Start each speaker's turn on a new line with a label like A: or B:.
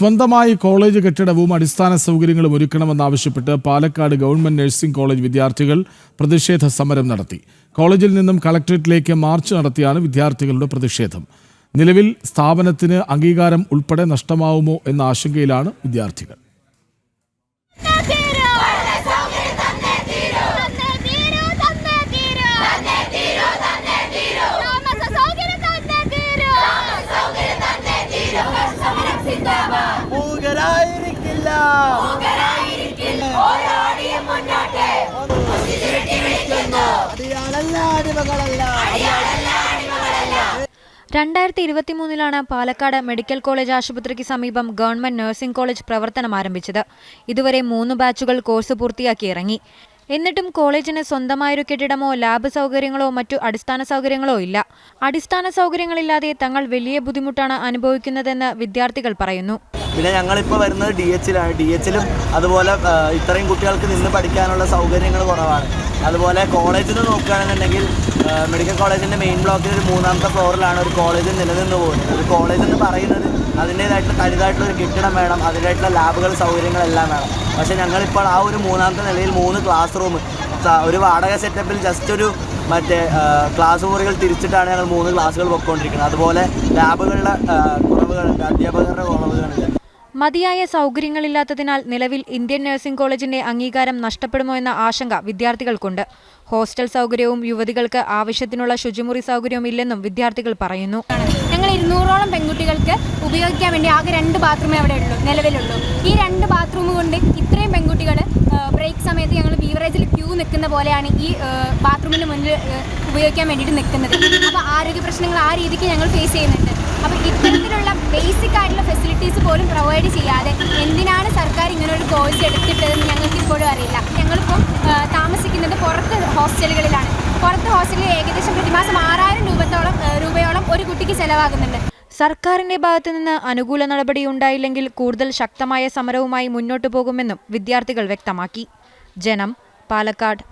A: സ്വന്തമായി കോളേജ് കെട്ടിടവും അടിസ്ഥാന സൗകര്യങ്ങളും ഒരുക്കണമെന്നാവശ്യപ്പെട്ട് പാലക്കാട് ഗവൺമെന്റ് നഴ്സിംഗ് കോളേജ് വിദ്യാർത്ഥികൾ പ്രതിഷേധ സമരം നടത്തി. കോളേജിൽ നിന്നും കളക്ടറേറ്റിലേക്ക് മാർച്ച് നടത്തിയാണ് വിദ്യാർത്ഥികളുടെ പ്രതിഷേധം. നിലവിൽ സ്ഥാപനത്തിന് അംഗീകാരം ഉൾപ്പെടെ നഷ്ടമാവുമോ എന്ന ആശങ്കയിലാണ് വിദ്യാർത്ഥികൾ.
B: മൂകരായിരിക്കില്ല അടിയാളല്ല അടിമകളല്ല.
C: രണ്ടായിരത്തി ഇരുപത്തിമൂന്നിലാണ് പാലക്കാട് മെഡിക്കൽ കോളേജ് ആശുപത്രിക്ക് സമീപം ഗവൺമെന്റ് നഴ്സിംഗ് കോളേജ് പ്രവർത്തനം ആരംഭിച്ചത്. ഇതുവരെ മൂന്ന് ബാച്ചുകൾ കോഴ്സ് പൂർത്തിയാക്കി ഇറങ്ങി എന്നിട്ടും കോളേജിന് സ്വന്തമായൊരു കെട്ടിടമോ ലാബ് സൗകര്യങ്ങളോ മറ്റു അടിസ്ഥാന സൗകര്യങ്ങളോ ഇല്ല. അടിസ്ഥാന സൗകര്യങ്ങളില്ലാതെ തങ്ങൾ വലിയ ബുദ്ധിമുട്ടാണ് അനുഭവിക്കുന്നതെന്ന് വിദ്യാർത്ഥികൾ പറയുന്നു.
B: പിന്നെ ഞങ്ങളിപ്പോൾ വരുന്നത് ഡി എച്ചിലാണ് ഡി എച്ചിലും അതുപോലെ ഇത്രയും കുട്ടികൾക്ക് നിന്ന് പഠിക്കാനുള്ള സൗകര്യങ്ങൾ കുറവാണ്. അതുപോലെ കോളേജിൽ നിന്ന് നോക്കുകയാണെന്നുണ്ടെങ്കിൽ മെഡിക്കൽ കോളേജിന്റെ മെയിൻ ബ്ലോക്കിൽ ഒരു മൂന്നാമത്തെ ഫ്ലോറിലാണ് ഒരു കോളേജ് നിലനിന്ന് പോകുന്നത്. ഒരു കോളേജ് എന്ന് പറയുന്നത് അതിന്റേതായിട്ടുള്ള തനിതായിട്ടുള്ള ഒരു കെട്ടിടം വേണം അതിന്റെതായിട്ടുള്ള ലാബുകൾ സൗകര്യങ്ങളെല്ലാം വേണം. പക്ഷേ ഞങ്ങളിപ്പോൾ ആ ഒരു മൂന്നാമത്തെ നിലയിൽ മൂന്ന് ക്ലാസ് റൂം ഒരു വാടക സെറ്റപ്പിൽ ജസ്റ്റ് ഒരു മറ്റേ ക്ലാസ് മുറികൾ തിരിച്ചിട്ടാണ് ഞങ്ങൾ മൂന്ന് ക്ലാസ്സുകൾ പൊയ്ക്കൊണ്ടിരിക്കുന്നത് അതുപോലെ ലാബുകളുടെ കുറവുകളുണ്ട് അധ്യാപകരുടെ കുറവുകളുണ്ട്.
C: മതിയായ സൗകര്യങ്ങളില്ലാത്തതിനാൽ നിലവിൽ ഇന്ത്യൻ നഴ്സിംഗ് കോളേജിന്റെ അംഗീകാരം നഷ്ടപ്പെടുമോ എന്ന ആശങ്ക വിദ്യാർത്ഥികൾക്കുണ്ട്. ഹോസ്റ്റൽ സൗകര്യവും യുവതികൾക്ക് ആവശ്യത്തിനുള്ള ശുചിമുറി സൗകര്യവും ഇല്ലെന്നും വിദ്യാർത്ഥികൾ പറയുന്നു.
D: ഞങ്ങൾ ഇരുന്നൂറോളം പെൺകുട്ടികൾക്ക് ഉപയോഗിക്കാൻ വേണ്ടി ആകെ രണ്ട് ബാത്റൂമേ അവിടെ ഉള്ളൂ നിലവിലുള്ളൂ. ഈ രണ്ട് ബാത്റൂം കൊണ്ട് ഇത്രയും പെൺകുട്ടികൾ ബ്രേക്ക് സമയത്ത് ഞങ്ങൾ ബീവറേജിൽ ക്യൂ നിൽക്കുന്ന പോലെയാണ് ഈ ബാത്റൂമിന് മുന്നിൽ ഉപയോഗിക്കാൻ വേണ്ടിയിട്ട് നിൽക്കുന്നത്. അപ്പോൾ ആരോഗ്യ പ്രശ്നങ്ങൾ ആ രീതിക്ക് ഞങ്ങൾ ഫേസ് ചെയ്യുന്നുണ്ട്. അപ്പോൾ ഇത്തരത്തിലുള്ള ബേസിക് ആയിട്ടുള്ള ഫെസിലിറ്റീസ് പോലും പ്രൊവൈഡ് ചെയ്യാതെ എന്തിനാണ് സർക്കാർ ഇങ്ങനെ ഒരു കോഴ്സ് എടുത്തിട്ടതെന്ന് ഞങ്ങൾക്ക് ഇപ്പോഴും അറിയില്ല. ഞങ്ങളിപ്പം താമസിക്കുന്നത് പുറത്ത് ഹോസ്റ്റലുകളിലാണ് പുറത്ത് ഹോസ്റ്റലിൽ ഏകദേശം പ്രതിമാസം ആറായിരം രൂപത്തോളം രൂപയോളം ഒരു കുട്ടിക്ക് ചെലവാകുന്നുണ്ട്.
C: സർക്കാരിന്റെ ഭാഗത്ത് നിന്ന് അനുകൂല നടപടി ഉണ്ടായില്ലെങ്കിൽ കൂടുതൽ ശക്തമായ സമരവുമായി മുന്നോട്ടു പോകുമെന്നും വിദ്യാർത്ഥികൾ വ്യക്തമാക്കി. ജനം പാലക്കാട്.